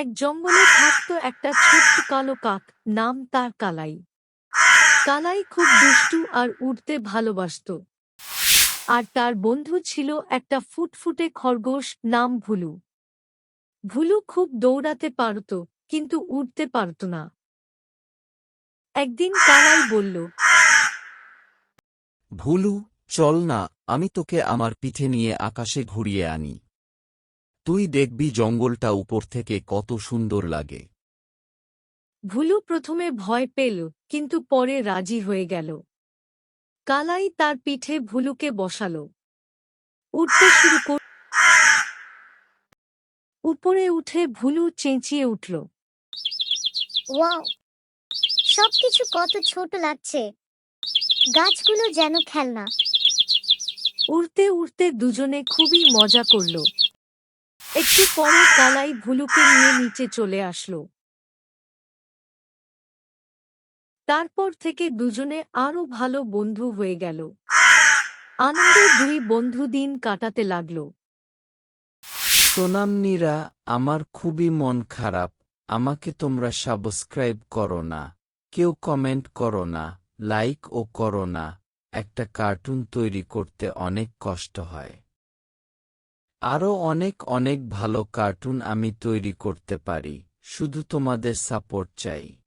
এক জঙ্গলে থাকত একটা ছোট্ট কালো কাক, নাম তার কালাই। কালাই খুব দুষ্টু আর উড়তে ভালোবাসত। আর তার বন্ধু ছিল একটা ফুটফুটে খরগোশ নাম ভুলু। ভুলু খুব দৌড়াতে পারত, কিন্তু উড়তে পারত না। একদিন কালাই বলল, ভুলু, চল না, আমি তোকে আমার পিঠে নিয়ে আকাশে ঘুরিয়ে আনি। তুই দেখবি জঙ্গলটা উপর থেকে কত সুন্দর লাগে। ভুলু প্রথমে ভয় পেল কিন্তু পরে রাজি হয়ে গেল। কালাই তার পিঠে ভুলুকে বসালো। উঠতে শুরু কর উপরে উঠে ভুলু চেঁচিয়ে উঠল। ওয়াও! সবকিছু কত ছোট লাগছে। গাছগুলো যেন খেলনা। উড়তে উড়তে দুজনে খুবই মজা করল। একটু পরে কালাই ভুলুকে নিয়ে নিচে চলে আসলো। তারপর থেকে দুজনে আরও ভালো বন্ধু হয়ে গেল। আনন্দে দুই বন্ধু দিন কাটাতে লাগল। সোনামনিরা আমার খুবই মন খারাপ, আমাকে তোমরা সাবস্ক্রাইব করো না, কেউ কমেন্ট করো না, লাইক ও করো না, একটা কার্টুন তৈরি করতে অনেক কষ্ট হয়। আরও অনেক অনেক ভালো কার্টুন আমি তৈরি করতে পারি। শুধু তোমাদের সাপোর্ট চাই।